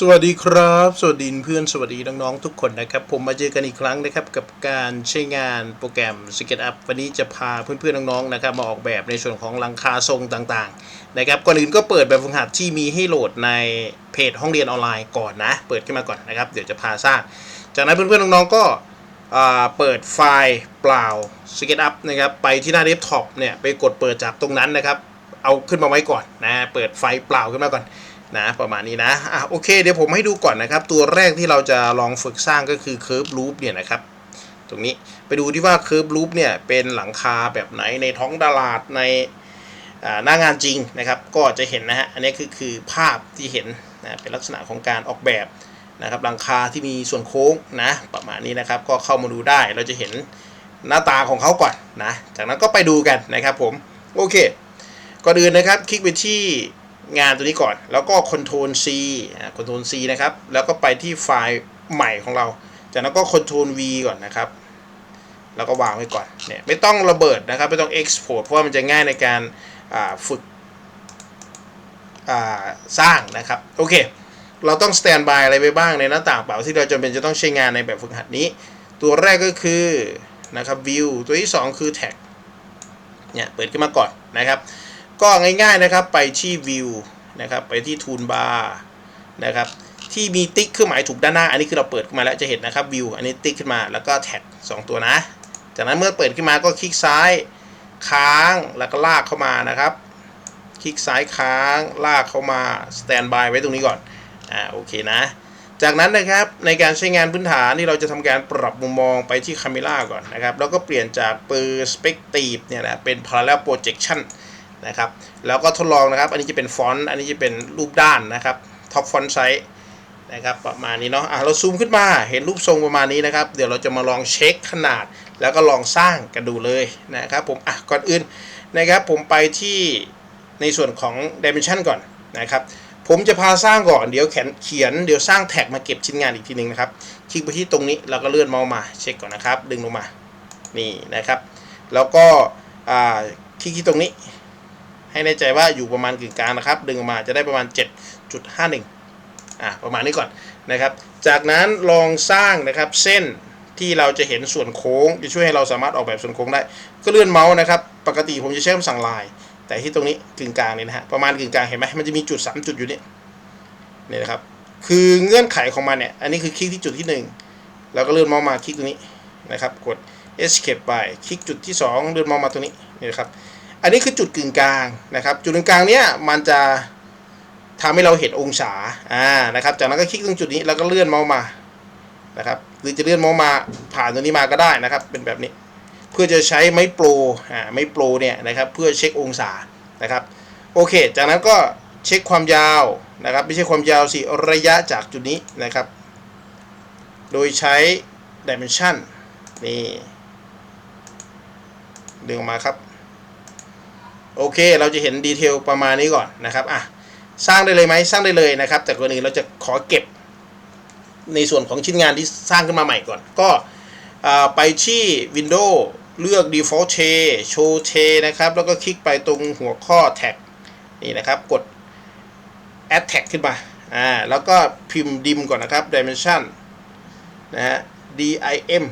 สวัสดีครับ สวัสดีเพื่อนสวัสดีน้องๆทุกคนนะครับ ผมมาเจอกันอีกครั้งนะครับกับการใช้งานโปรแกรม SketchUp วันนี้จะพาเพื่อนๆน้องๆนะครับมาออกแบบในส่วนของหลังคาทรงต่างๆนะครับก่อนอื่นก็เปิดแบบฝึกหัดที่มีให้โหลดในเพจห้องเรียนออนไลน์ก่อนนะ เปิดขึ้นมาก่อนนะครับ เดี๋ยวจะพาสร้าง จากนั้นเพื่อนๆน้องๆก็เปิดไฟล์เปล่า SketchUp นะครับไปที่หน้าเดสก์ท็อปเนี่ยไปกดเปิดจากตรงนั้นนะครับเอาขึ้นมาไว้ก่อนนะเปิดไฟล์เปล่าขึ้นมาก่อน นะประมาณนี้นะอะโอเคเดี๋ยวผมให้ดูก่อนนะครับ ตัวแรกที่เราจะลองฝึกสร้างก็คือ Curve Loop เนี่ยนะครับ ตรงนี้ไปดูที่ว่า Curve Loop เนี่ยเป็นหลังคาแบบไหนในท้องตลาดในหน้างานจริงนะครับ ก็จะเห็นนะฮะอันนี้คือคือภาพที่เห็นนะเป็นลักษณะของการออกแบบนะครับหลังคาที่มีส่วนโค้งนะประมาณนี้นะครับ ก็เข้ามาดูได้เราจะเห็นหน้าตาของเขาก่อนนะจากนั้นก็ไปดูกันนะครับผมโอเคก่อนอื่นนะครับคลิกไปที่ งานตัวนี้ก่อน แล้วก็ Ctrl C อ่า Ctrl C นะครับ แล้วก็ไปที่ไฟล์ใหม่ของเรา จากนั้นก็ Ctrl V ก่อนนะครับ แล้วก็วางไว้ก่อน เนี่ยไม่ต้องระเบิดนะครับ ไม่ต้อง Export เพราะว่ามันจะง่ายในการฝึกสร้างนะครับ โอเค เราต้อง stand by อะไรไปบ้างในหน้าต่างเปล่าที่เราจำเป็นจะต้องใช้งานในแบบฝึกหัดนี้ ตัวแรกก็คือนะครับ view ตัวที่ 2 คือ tag เนี่ยเปิดขึ้นมาก่อนนะครับ ก็ง่ายๆนะครับไปที่ view นะครับไปที่ toolbar นะครับที่มีติ๊กเครื่องหมายถูกด้านหน้า อันนี้คือเราเปิดขึ้นมาแล้วจะเห็นนะครับ view อันนี้ติ๊กขึ้นมาแล้วก็แท็ก2ตัวนะ จากนั้นเมื่อเปิดขึ้นมาก็คลิกซ้ายค้างแล้วก็ลากเข้ามานะครับ คลิกซ้ายค้างลากเข้ามา standby ไว้ตรงนี้ก่อนอ่าโอเคนะ จากนั้นนะครับในการใช้งานพื้นฐานที่เราจะทำการปรับมุมมองไปที่ Camera ก่อนนะครับแล้วก็เปลี่ยนจาก Perspective เนี่ยนะเป็น Parallel Projection นะครับ แล้วก็ทดลองนะครับ อันนี้จะเป็นฟอนต์อันนี้จะเป็นรูปด้านนะครับท็อปฟอนต์ไซส์นะครับประมาณนี้เนาะอะเราซูมขึ้นมาเห็นรูปทรงประมาณนี้นะครับ เดี๋ยวเราจะมาลองเช็คขนาด แล้วก็ลองสร้างกันดูเลยนะครับผมอะก่อนอื่นนะครับ ผมไปที่ในส่วนของ Dimension ก่อนนะครับ ผมจะพาสร้างก่อนเดี๋ยวแขนเขียนเดี๋ยวสร้างแท็กมาเก็บชิ้นงานอีกทีหนึ่งนะครับ คลิกไปที่ตรงนี้แล้วก็เลื่อนเมาส์มาเช็คก่อนนะครับ ดึงลงมานี่นะครับ แล้วก็คลิกที่ตรงนี้ ให้แน่ใจว่าอยู่ประมาณกึ่งกลางนะครับ ดึงออกมาจะได้ประมาณ 7.51 อะประมาณนี้ก่อนนะครับ จากนั้นลองสร้างนะครับเส้นที่เราจะเห็นส่วนโค้ง จะช่วยให้เราสามารถออกแบบส่วนโค้งได้ ก็เลื่อนเมาส์นะครับ ปกติผมจะใช้คำสั่งลาย แต่ที่ตรงนี้กึ่งกลางนี่นะฮะประมาณกึ่งกลางเห็นไหมมันจะมีจุด 3 จุดอยู่นี่นี่นะครับคือเงื่อนไขของมันเนี่ยอันนี้คือคลิกที่จุดที่ 1 แล้วก็เลื่อนเมาส์มาคลิกตรงนี้นะครับกด escape ไปคลิกจุดที่ 2 เลื่อนเมาส์มาตรงนี้นี่นะครับ อันนี้คือจุดกึ่งกลางนะครับ จุดกึ่งกลางเนี้ยมันจะทำให้เราเห็นองศาอ่านะครับ จากนั้นก็คลิกตรงจุดนี้แล้วก็เลื่อนเมาส์มานะครับ หรือจะเลื่อนเมาส์มาผ่านตรงนี้มาก็ได้นะครับ เป็นแบบนี้ เพื่อจะใช้ไม้โปรอ่าไม้โปรเนี่ยนะครับ เพื่อเช็คองศานะครับโอเค จากนั้นก็เช็คความยาวนะครับ ไม่ใช่ความยาวสิระยะจากจุดนี้นะครับ โดยใช้ dimension นี่ดึงออกมาครับ โอเค เราจะเห็นดีเทลประมาณนี้ก่อนนะครับอะสร้างได้เลยไหมสร้างได้เลยนะครับ แต่กรณีเราจะขอเก็บในส่วนของชิ้นงานที่สร้างขึ้นมาใหม่ก่อน ก็ไปที่ Windows เลือก Default Tray Show Tray นะครับ แล้วก็คลิกไปตรงหัวข้อ Tag นี่นะครับ กด Add Tag ขึ้นมา อ่า แล้วก็พิมพ์ดิมก่อนนะครับ Dimension นะฮะ dim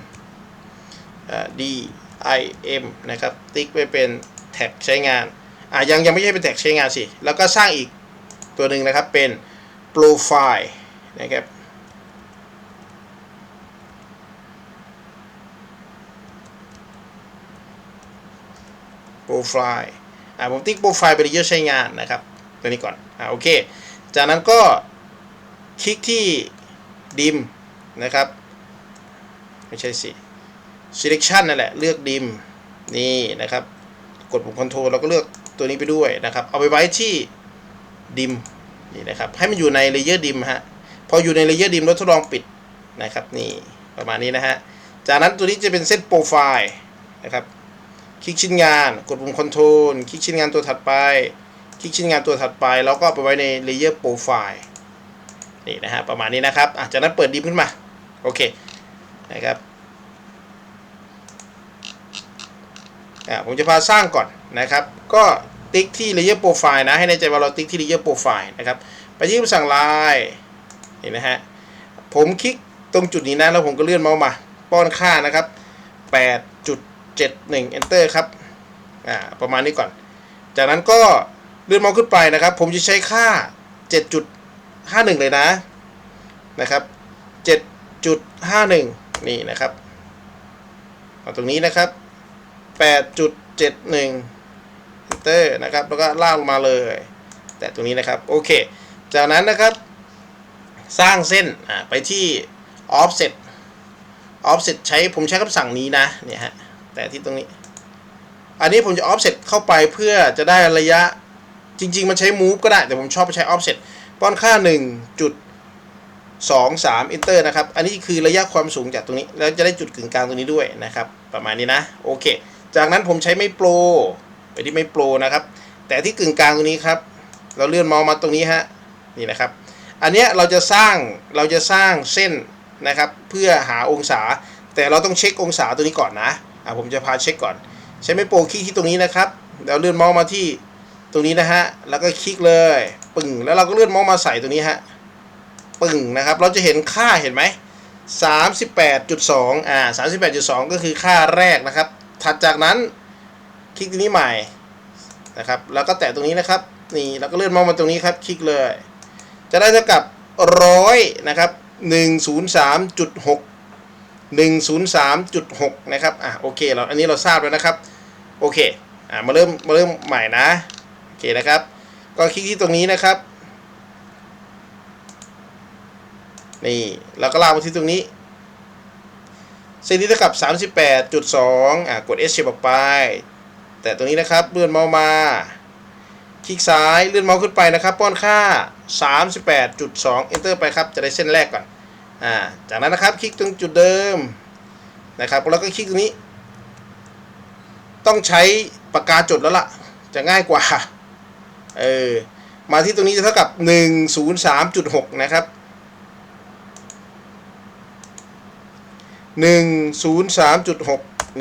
อ่า dim นะครับ ติ๊กไปเป็น แท็กใช้งานอ่ายังยังไม่ใช่เป็นแท็กใช้งานสิ แล้วก็สร้างอีกตัวหนึ่งนะครับเป็น profile นะครับ profile อ่าผมติ๊ก profile ไปเยอะใช้งานนะครับตัวนี้ก่อนอ่าโอเค จากนั้นก็คลิกที่ dim นะครับ ไม่ใช่สิ selection นั่นแหละ เลือก dim นี่นะครับ กดปุ่ม control แล้วก็เลือกตัวนี้ไปด้วยนะครับ เอาไปไว้ที่ dim นี่นะครับ ให้มันอยู่ใน layer dim ฮะ พออยู่ใน layer dim แล้วทดลองปิดนะครับ นี่ประมาณนี้นะฮะ จากนั้นตัวนี้จะเป็นเส้นโปรไฟล์นะครับ คลิกชิ้นงาน กดปุ่ม control คลิกชิ้นงานตัวถัดไป คลิกชิ้นงานตัวถัดไป แล้วก็ไปไว้ใน layer profile นี่นะฮะ ประมาณนี้นะครับจากนั้นเปิดดิมขึ้นมา โอเค นะครับ อ่าผมจะพาสร้างก่อนนะครับ ก็ติ๊กที่ layer profile นะ ให้ในใจว่าเราติ๊กที่ layer profile นะครับ ไปที่คำสั่งลายเห็นไหมฮะ ผมคลิกตรงจุดนี้นะ แล้วผมก็เลื่อนเมาส์มา ป้อนค่านะครับ 8.71 enter ครับ อ่า ประมาณนี้ก่อน จากนั้นก็เลื่อนเมาส์ขึ้นไปนะครับ ผมจะใช้ค่า 7.51 เลยนะ นะครับ 7.51 นี่นะครับเอาตรงนี้นะครับ 8.71 enter นะครับ แล้วก็ลากลงมาเลย แต่ตรงนี้นะครับ โอเค จากนั้นนะครับ สร้างเส้นไปที่ offset offset ใช้ผมใช้คำสั่งนี้นะ เนี่ยฮะ แต่ที่ตรงนี้ อันนี้ผมจะ offset เข้าไปเพื่อจะได้ระยะ จริง ๆ มันใช้ move ก็ได้ แต่ผมชอบไปใช้ offset ป้อนค่า 1.23 enter นะครับ อันนี้คือระยะความสูงจากตรงนี้ แล้วจะได้จุดกึ่งกลางตรงนี้ด้วยนะครับ ประมาณนี้นะ โอเค จากนั้นผมใช้ไม่โปรไปที่ไม่โปรนะครับ แต่ที่กึ่งกลางตรงนี้ครับ เราเลื่อนเมาส์มาตรงนี้ฮะนี่นะครับ อันเนี้ยเราจะสร้างเราจะสร้างเส้นนะครับ เพื่อหาองศา แต่เราต้องเช็คองศาตัวนี้ก่อนนะอะผมจะพาเช็คก่อน ใช้ไม่โปรคลิกที่ตรงนี้นะครับเราเลื่อนเมาส์มาที่ตรงนี้นะฮะแล้วก็คลิกเลยปึ่งแล้วเราก็เลื่อนเมาส์มาใส่ตรงนี้ฮะปึ่งนะครับ เราจะเห็นค่าเห็นไหม38.2อ่า38.2 ก็คือค่าแรกนะครับ ถัดจากนั้นคลิกตรงนี้ใหม่นะครับ แล้วก็แตะตรงนี้นะครับ นี่แล้วก็เลื่อนเมาส์มาตรงนี้ครับ คลิกเลย จะได้เท่ากับร้อยนะครับ103.6 103.6 นะครับ อะ โอเค เรา อันนี้เราทราบแล้วนะครับ โอเค อะ มาเริ่ม มาเริ่มใหม่นะ โอเคนะครับ ก็คลิกที่ตรงนี้นะครับ นี่ แล้วก็ลากมาที่ตรงนี้ เส้นนี้เท่ากับ 38.2อะกด S เชียบออกไป แต่ตรงนี้นะครับเลื่อนเมาส์มา คลิกซ้ายเลื่อนเมาส์ขึ้นไปนะครับ ป้อนค่า 38.2 enter ไปครับ จะได้เส้นแรกก่อนอ่าจากนั้นนะครับคลิกตรงจุดเดิมนะครับแล้วก็คลิกตรงนี้ ต้องใช้ปากกาจดแล้วล่ะ จะง่ายกว่าเออมาที่ตรงนี้จะเท่ากับ 103.6 นะครับ 103.6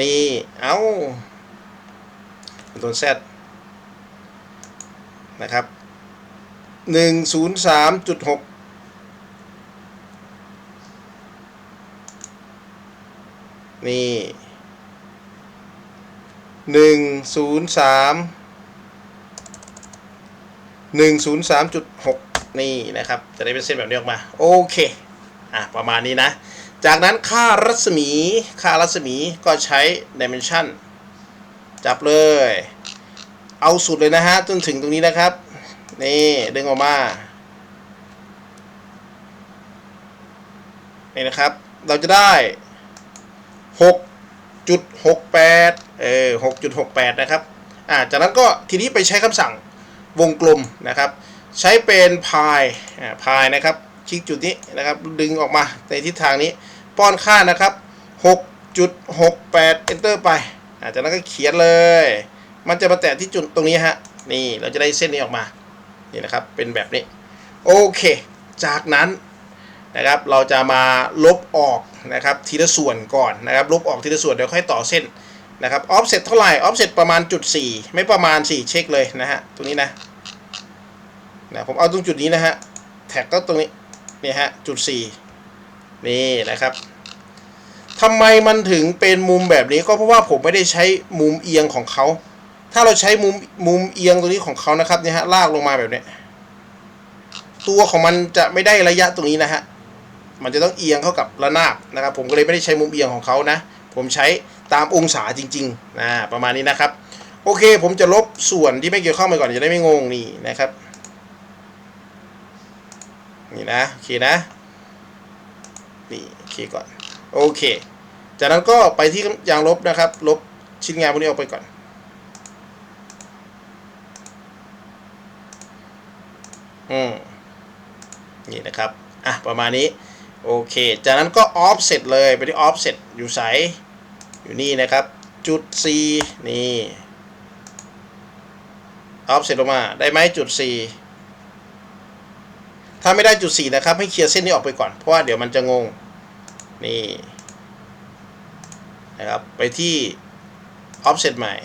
นี่ เอาตัวแซดนะครับ 103.6นี่หนึ่งศูนย์สามหนึ่งศูนย์สามจุดหกนี่นะครับ จะได้เป็นเส้นแบบนี้ออกมา โอเค อะ ประมาณนี้นะ จากนั้นค่ารัศมี ค่ารัศมีก็ใช้ dimension จับเลย เอาสุดเลยนะฮะ จนถึงตรงนี้นะครับ นี่ดึงออกมา นี่นะครับ เราจะได้ 6.68 เออ 6.68 นะครับ อ่า จากนั้นก็ทีนี้ไปใช้คำสั่งวงกลมนะครับ ใช้เป็นพายอ่าพายนะครับ คลิกจุดนี้นะครับ ดึงออกมาในทิศทางนี้ ป้อนค่านะครับ 6.68 enter ไปอาจากนั้นก็เขียนเลย มันจะมาแตะที่จุดตรงนี้ฮะ นี่เราจะได้เส้นนี้ออกมา นี่นะครับ เป็นแบบนี้ โอเค จากนั้นนะครับ เราจะมาลบออกนะครับทีละส่วนก่อนนะครับ ลบออกทีละส่วนเดี๋ยวค่อยต่อเส้นนะครับ ออฟเซ็ตเท่าไหร่ ออฟเซ็ตประมาณจุด4ไม่ประมาณ4เช็คเลยนะฮะ ตรงนี้นะนะ ผมเอาตรงจุดนี้นะฮะ แท็กก็ตรงนี้ นี่ฮะจุด4นี่นะครับทำไมมันถึงเป็นมุมแบบนี้ก็เพราะว่าผมไม่ได้ใช้มุมเอียงของเขา ถ้าเราใช้มุมมุมเอียงตรงนี้ของเขานะครับเนี่ยฮะลากลงมาแบบนี้ตัวของมันจะไม่ได้ระยะตรงนี้นะฮะมันจะต้องเอียงเข้ากับระนาบนะครับ ผมก็เลยไม่ได้ใช้มุมเอียงของเขานะ ผมใช้ตามองศาจริงๆนะประมาณนี้นะครับ โอเค ผมจะลบส่วนที่ไม่เกี่ยวข้องไปก่อนจะได้ไม่งงนี่นะครับ นะโอเคนะนี่โอเคก่อนโอเค จากนั้นก็ไปที่ยางลบนะครับ ลบชิ้นงานพวกนี้ออกไปก่อน อืมนี่นะครับ อะ ประมาณนี้ โอเค จากนั้นก็ offset เลย ไปที่ offset อยู่ใสอยู่นี่นะครับ จุด C นี่ offset ลงมา ได้ไหมจุด C ถ้าไม่ได้จุด4นะครับ ให้เคลียร์เส้นนี้ออกไปก่อน เพราะว่าเดี๋ยวมันจะงง นี่นะครับ ไปที่ offset ใหม่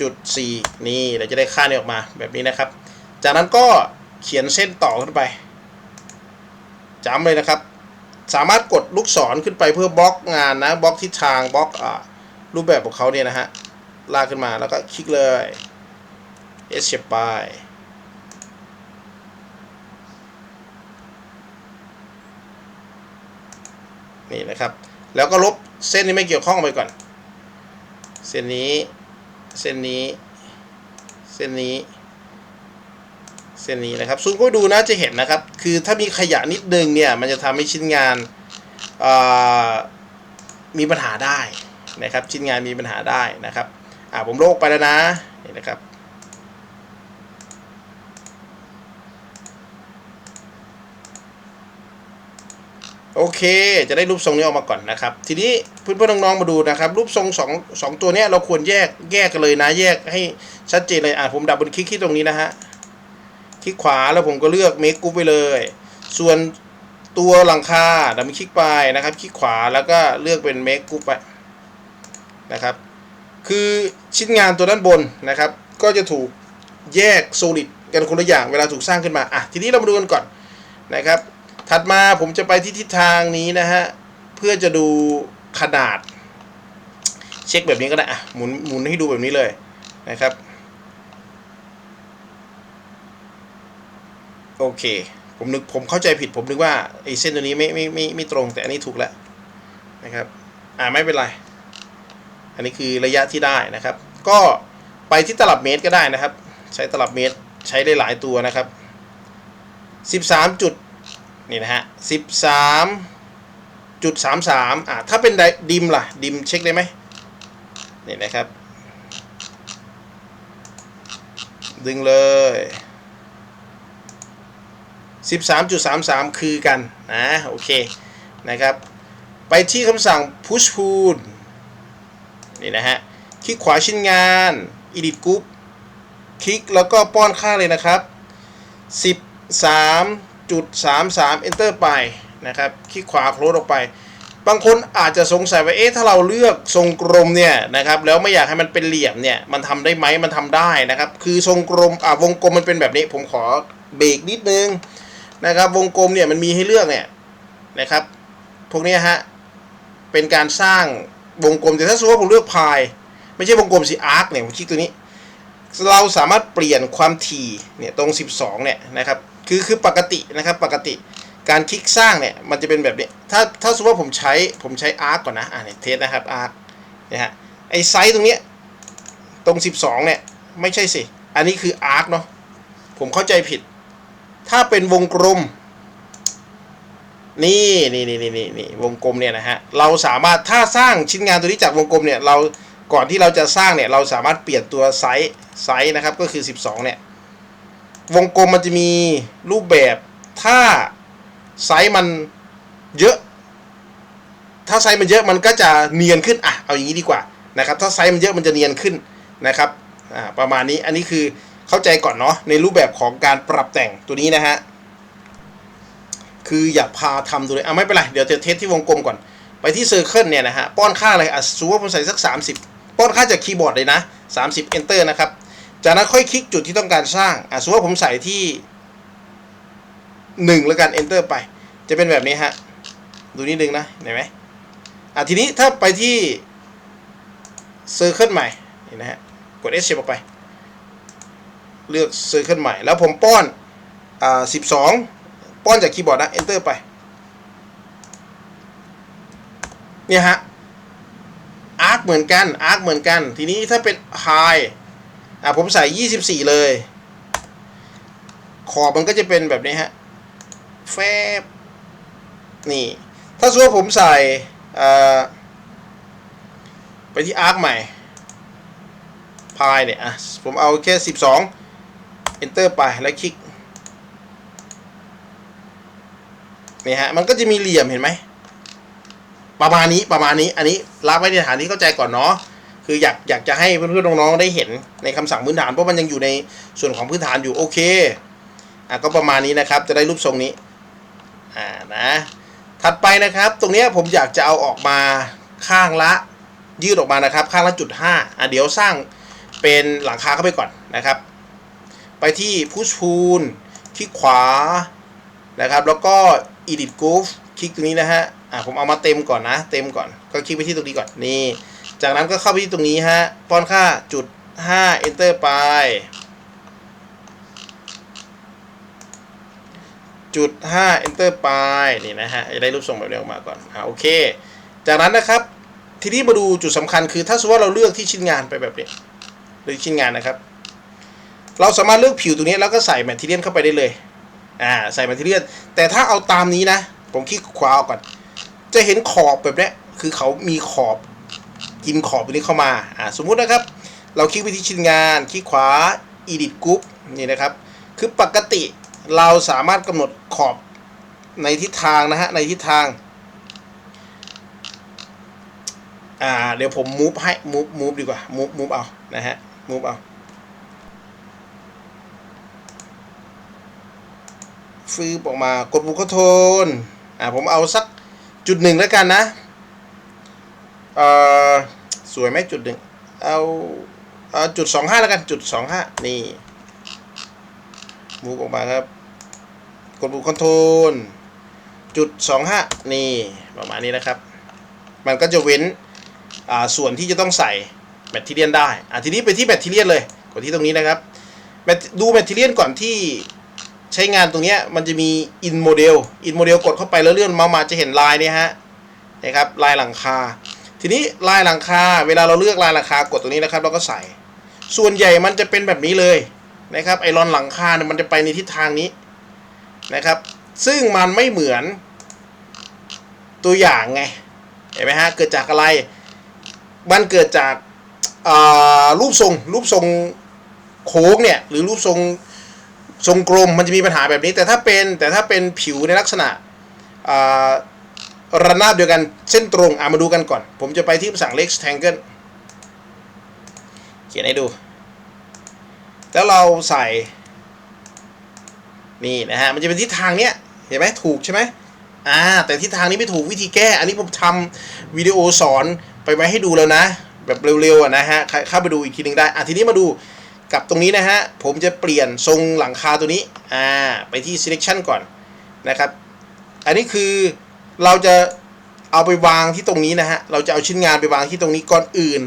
จุด 4 นี่ เราจะได้ค่านี้ออกมาแบบนี้นะครับ จากนั้นก็เขียนเส้นต่อขึ้นไปจำเลยนะครับ สามารถกดลูกศรขึ้นไปเพื่อบล็อกงานนะ บล็อกทิศทาง บล็อกอรูปแบบของเขาเนี่ยนะฮะ ลากขึ้นมาแล้วก็คลิกเลยเอสเชปไป นี่นะครับ แล้วก็ลบเส้นที่ไม่เกี่ยวข้องไปก่อน เส้นนี้ เส้นนี้ เส้นนี้ เส้นนี้นะครับซูมก็ดูนะจะเห็นนะครับ คือถ้ามีขยะนิดนึงเนี่ย มันจะทำให้ชิ้นงานมีปัญหาได้นะครับ ชิ้นงานมีปัญหาได้นะครับ อ่าผมโลกไปแล้วนะนี่นะครับ โอเค จะได้รูปทรงนี้ออกมาก่อนนะครับ ทีนี้เพื่อนๆน้องๆมาดูนะครับ รูปทรงสองสองตัวเนี้ยเราควรแยกแยกกันเลยนะ แยกให้ชัดเจนเลยอ่าผมดับบนคลิกที่ตรงนี้นะฮะคลิกขวาแล้วผมก็เลือก make group ไปเลย ส่วนตัวหลังคาดับบิลคลิกไปนะครับ คลิกขวาแล้วก็เลือกเป็น make group ไปนะครับ คือชิ้นงานตัวด้านบนนะครับ ก็จะถูกแยก solid กันคนละอย่างเวลาถูกสร้างขึ้นมาอะทีนี้เรามาดูกันก่อนนะครับ ถัดมาผมจะไปที่ทิศทางนี้นะฮะ เพื่อจะดูขนาด เช็คแบบนี้ก็ได้อะหมุนหมุนให้ดูแบบนี้เลยนะครับ โอเค ผมนึกผมเข้าใจผิดผมนึกว่าไอ้เส้นตัวนี้ไม่ไม่ไม่ไม่ตรงแต่อันนี้ถูกแล้วนะครับ อ่าไม่เป็นไร อันนี้คือระยะที่ได้นะครับ ก็ไปที่ตลับเมตรก็ได้นะครับ ใช้ตลับเมตรใช้ได้หลายตัวนะครับ 13จุด นี่นะฮะ13จุด33อ่าถ้าเป็นไดดิมล่ะ ดิมเช็คได้ไหมนี่นะครับ ดึงเลย13.33คือกันนะโอเคนะครับ ไปที่คำสั่ง push pull นี่นะฮะ คลิกขวาชิ้นงาน edit group คลิกแล้วก็ป้อนค่าเลยนะครับ 13 13.33 enter ไปนะครับคลิกขวาโคลดออกไป บางคนอาจจะสงสัยว่าเอ๊ะถ้าเราเลือกทรงกลมเนี่ยนะครับแล้วไม่อยากให้มันเป็นเหลี่ยมเนี่ยมันทำได้ไหมมันทำได้นะครับ คือทรงกลมอ่าวงกลมมันเป็นแบบนี้ผมขอเบรกนิดนึงนะครับ วงกลมเนี่ยมันมีให้เลือกเนี่ยนะครับ พวกนี้ฮะเป็นการสร้างวงกลมแต่ถ้าสมมติว่าผมเลือกพายไม่ใช่วงกลมสีอาร์คเนี่ยผมคลิกตัวนี้ เราสามารถเปลี่ยนความถี่เนี่ยตรง 12เนี่ยนะครับ คือคือปกตินะครับปกติการคลิกสร้างเนี่ยมันจะเป็นแบบนี้ ถ้าถ้าสมมติว่าผมใช้ผมใช้อาร์คก่อนนะอ่าเนี่ยเทสนะครับอาร์คเนี่ยฮะไอไซส์ตรงเนี้ยตรง 12เนี่ยไม่ใช่สิ อันนี้คืออาร์คเนาะผมเข้าใจผิด ถ้าเป็นวงกลม นี่นี่นี่นี่นี่นี่วงกลมเนี่ยนะฮะเราสามารถถ้าสร้างชิ้นงานตัวนี้จากวงกลมเนี่ยเราก่อนที่เราจะสร้างเนี่ยเราสามารถเปลี่ยนตัวไซส์ไซส์นะครับก็คือ 12เนี่ย วงกลมมันจะมีรูปแบบถ้าไซส์มันเยอะ ถ้าไซส์มันเยอะมันก็จะเนียนขึ้นอะเอาอย่างนี้ดีกว่านะครับ ถ้าไซส์มันเยอะมันจะเนียนขึ้นนะครับอ่าประมาณนี้อันนี้คือเข้าใจก่อนเนาะในรูปแบบของการปรับแต่งตัวนี้นะฮะคืออย่าพาทำดูเลยอะไม่เป็นไรเดี๋ยวจะเทสที่วงกลมก่อนไปที่เซอร์เคิลเนี่ยนะฮะป้อนค่าอะไรอะสมมติว่าผมใส่สัก 30 ป้อนค่าจากคีย์บอร์ดเลยนะ 30 enter นะครับ จากนั้นค่อยคลิกจุดที่ต้องการสร้างอะสมมติว่าผมใส่ที่ 1 แล้วกัน enter ไป จะเป็นแบบนี้ฮะ ดูนิดนึงนะเห็นไหมอะทีนี้ถ้าไปที่เซอร์เคิลใหม่นี่นะฮะ กด escape ออกไป เลือกเซอร์เคิลใหม่ แล้วผมป้อนอ่า12ป้อนจากคีย์บอร์ดนะ enter ไป เนี่ยฮะอาร์คเหมือนกันอาร์คเหมือนกัน ทีนี้ถ้าเป็นไฮ อะผมใส่ 24 เลย ขอบมันก็จะเป็นแบบนี้ฮะแฟบนี่ ถ้าสมมติว่าผมใส่อ่าไปที่อาร์คใหม่พายเนี่ยอะผมเอาแค่ 12 enter ไปแล้วคลิกนี่ฮะ มันก็จะมีเหลี่ยมเห็นไหม ประมาณนี้ประมาณนี้ อันนี้รับไว้ในฐานที่เข้าใจก่อนเนาะ คืออยากอยากจะให้เพื่อนๆน้องๆได้เห็นในคำสั่งพื้นฐานเพราะมันยังอยู่ในส่วนของพื้นฐานอยู่โอเคอะก็ประมาณนี้นะครับ จะได้รูปทรงนี้อ่านะถัดไปนะครับ ตรงนี้ผมอยากจะเอาออกมาข้างละยืดออกมานะครับ ข้างละจุดห้าอะเดี๋ยวสร้างเป็นหลังคาเข้าไปก่อนนะครับ ไปที่พุชพูลที่ขวานะครับ แล้วก็ edit groove คลิกตรงนี้นะฮะอ่าผมเอามาเต็มก่อนนะ เต็มก่อนก็คลิกไปที่ตรงนี้ก่อนนี่ จากนั้นก็เข้าไปที่ตรงนี้ฮะ ป้อนค่าจุด 5 enter ไป จุด 5 enter ไป นี่นะฮะจะได้รูปทรงแบบนี้ออกมาก่อนอ่าโอเค จากนั้นนะครับ ทีนี้มาดูจุดสำคัญคือถ้าสมมติว่าเราเลือกที่ชิ้นงานไปแบบนี้ หรือชิ้นงานนะครับ เราสามารถเลือกผิวตรงนี้แล้วก็ใส่แมทเทียนเข้าไปได้เลย อ่า ใส่แมทเทียนแต่ถ้าเอาตามนี้นะ ผมคลิกขวาออกก่อน จะเห็นขอบแบบนี้คือเขามีขอบ กินขอบตรงนี้เข้ามาอ่าสมมุตินะครับ เราคลิกไปที่ชิ้นงานคลิกขวา edit group นี่นะครับ คือปกติเราสามารถกำหนดขอบในทิศทางนะฮะในทิศทางอ่าเดี๋ยวผมมูฟให้มูฟมูฟดีกว่ามูฟมูฟเอานะฮะมูฟเอาฟืบออกมากดปุ่มคอนโทรลอ่าผมเอาสักจุดหนึ่งแล้วกันนะ เอ่อสวยไหมจุดหนึ่งเอาเอาจุดสองห้าแล้วกันจุดสองห้านี่มูฟออกมาครับ กดปุ่มคอนโทรลจุดสองห้านี่ประมาณนี้นะครับ มันก็จะเว้นอ่าส่วนที่จะต้องใส่แบตเตอรี่ยนได้อ่าทีนี้ไปที่แบตเตอรี่ยนเลยกดที่ตรงนี้นะครับดูแบตเตอรี่ยนก่อนที่ใช้งานตรงนี้มันจะมี in model in model กดเข้าไปแล้วเลื่อนมามาจะเห็นลายเนี่ยฮะนะครับลายหลังคา ทีนี้ลายหลังคา เวลาเราเลือกลายหลังคากดตรงนี้นะครับ เราก็ใส่ ส่วนใหญ่มันจะเป็นแบบนี้เลยนะครับไอรอนหลังคาเนี่ยมันจะไปในทิศทางนี้นะครับ ซึ่งมันไม่เหมือนตัวอย่างไงเห็นไหมฮะเกิดจากอะไร มันเกิดจากรูปทรงรูปทรงโค้งเนี่ยหรือรูปทรงทรงกลมมันจะมีปัญหาแบบนี้ แต่ถ้าเป็นแต่ถ้าเป็นผิวในลักษณะ ระนาบเดียวกันเส้นตรงอะมาดูกันก่อน ผมจะไปที่ภาษา rectangle เขียนให้ดู แล้วเราใส่ นี่นะฮะ มันจะเป็นทิศทางเนี้ย เห็นไหมถูกใช่ไหมอ่า แต่ทิศทางนี้ไม่ถูกวิธีแก้ อันนี้ผมทำวิดีโอสอนไปไว้ให้ดูแล้วนะ แบบเร็วๆนะฮะ เข้าเข้าไปดูอีกทีหนึ่งได้ อะทีนี้มาดูกับตรงนี้นะฮะ ผมจะเปลี่ยนทรงหลังคาตัวนี้ อ่า ไปที่ selection ก่อนนะครับ อันนี้คือ เราจะเอาไปวางที่ตรงนี้นะฮะ เราจะเอาชิ้นงานไปวางที่ตรงนี้ก่อนอื่น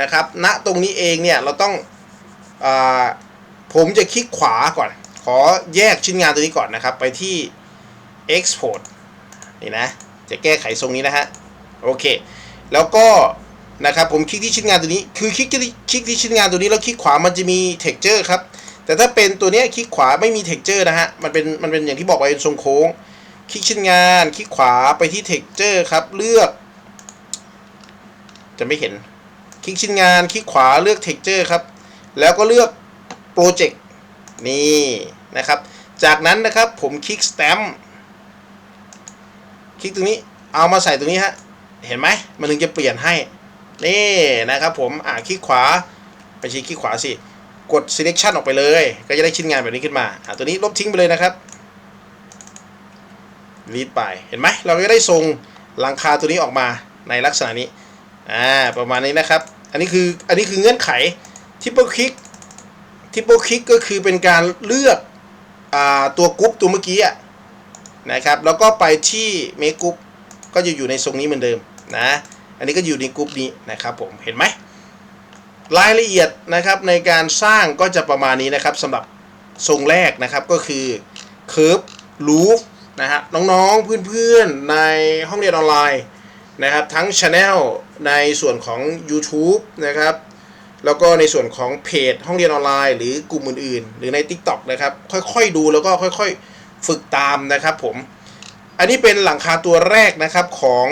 นะครับ ณ ตรงนี้เองเนี่ยเราต้องอผมจะคลิกขวาก่อน ขอแยกชิ้นงานตัวนี้ก่อนนะครับ ไปที่ export นี่นะ จะแก้ไขทรงนี้นะฮะ โอเค แล้วก็นะครับผมคลิกที่ชิ้นงานตัวนี้ คือคลิกที่คลิกที่ชิ้นงานตัวนี้แล้วคลิกขวามันจะมี texture ครับ แต่ถ้าเป็นตัวเนี้ยคลิกขวาไม่มี texture นะฮะ มันเป็นมันเป็นอย่างที่บอกไปเป็นทรงโค้ง คลิกชิ้นงานคลิกขวาไปที่ texture ครับ เลือก จะไม่เห็น คลิกชิ้นงานคลิกขวาเลือก texture ครับ แล้วก็เลือก project นี่นะครับ จากนั้นนะครับผมคลิก stamp คลิกตรงนี้เอามาใส่ตรงนี้ฮะเห็นไหมมันถึงจะเปลี่ยนให้ นี่นะครับผมอ่าคลิกขวาไปชี้คลิกขวาสิ กด selection ออกไปเลย ก็จะได้ชิ้นงานแบบนี้ขึ้นมาอ่าตัวนี้ลบทิ้งไปเลยนะครับ รีดไปเห็นไหมเราก็ได้ทรงหลังคาตัวนี้ออกมาในลักษณะนี้อ่าประมาณนี้นะครับ อันนี้คืออันนี้คือเงื่อนไข triple click triple click ก็คือเป็นการเลือกอ่าตัวกรุ๊ปตัวเมื่อกี้อะนะครับแล้วก็ไปที่เมกรุ๊ปก็จะอยู่ในทรงนี้เหมือนเดิมนะอันนี้ก็อยู่ในกรุ๊ปนี้นะครับผมเห็นไหมรายละเอียดนะครับในการสร้างก็จะประมาณนี้นะครับสำหรับทรงแรกนะครับก็คือ Curve Roof นะฮะน้องๆเพื่อนๆในห้องเรียนออนไลน์นะครับทั้ง Channel ในส่วนของ YouTube นะครับแล้วก็ในส่วนของเพจห้องเรียนออนไลน์ หรือกลุ่มอื่นๆ หรือใน TikTok นะครับค่อยๆดูแล้วก็ค่อยๆฝึกตามนะครับผมอันนี้เป็นหลังคาตัวแรกนะครับของ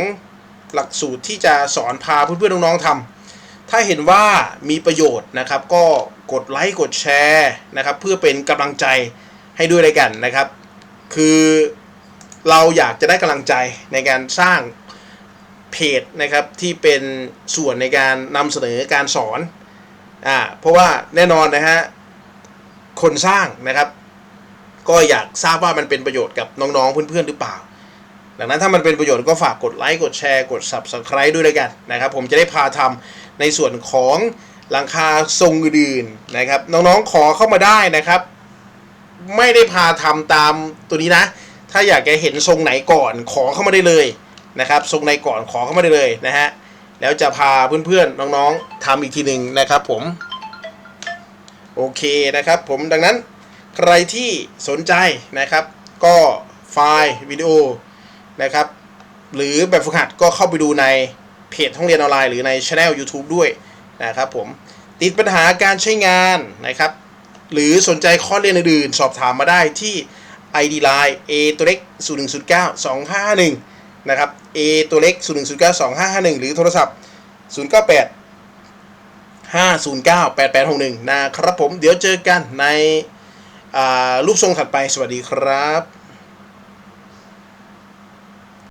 หลักสูตรที่จะสอนพาเพื่อนๆน้องๆทำถ้าเห็นว่ามีประโยชน์นะครับ ก็กดไลค์กดแชร์นะครับเพื่อเป็นกำลังใจให้ด้วยเลยกันนะครับ คือ เราอยากจะได้กำลังใจในการสร้างเพจนะครับที่เป็นส่วนในการนำเสนอการสอนอ่าเพราะว่าแน่นอนนะฮะคนสร้างนะครับ ก็อยากทราบว่ามันเป็นประโยชน์กับน้องๆเพื่อนๆหรือเปล่า ดังนั้นถ้ามันเป็นประโยชน์ก็ฝากกดไลค์กดแชร์กด Subscribe ด้วยเลยกันนะครับ ผมจะได้พาทำในส่วนของหลังคาทรงอื่นนะครับ น้องๆขอเข้ามาได้นะครับ ไม่ได้พาทำตามตัวนี้นะ ถ้าอยากจะเห็นทรงไหนก่อนขอเข้ามาได้เลยนะครับ ทรงไหนก่อนขอเข้ามาได้เลยนะฮะแล้วจะพาเพื่อนๆน้องๆทำอีกทีหนึ่งนะครับผมโอเคนะครับผมดังนั้นใครที่สนใจนะครับ ก็ไฟล์วิดีโอนะครับ หรือแบบฝึกหัดก็เข้าไปดูในเพจห้องเรียนออนไลน์หรือในช anel YouTube ด้วยนะครับผมติดปัญหาการใช้งานนะครับ หรือสนใจข้อเรียนอื่นๆ สอบถามมาได้ที่ ID Line A ตัวเล็ก 0109251 นะครับ A ตัวเล็ก 0109 2551 หรือโทรศัพท์ 098 509 8861 นะครับผม เดี๋ยวเจอกันในรูปทรงถัดไป สวัสดีครับ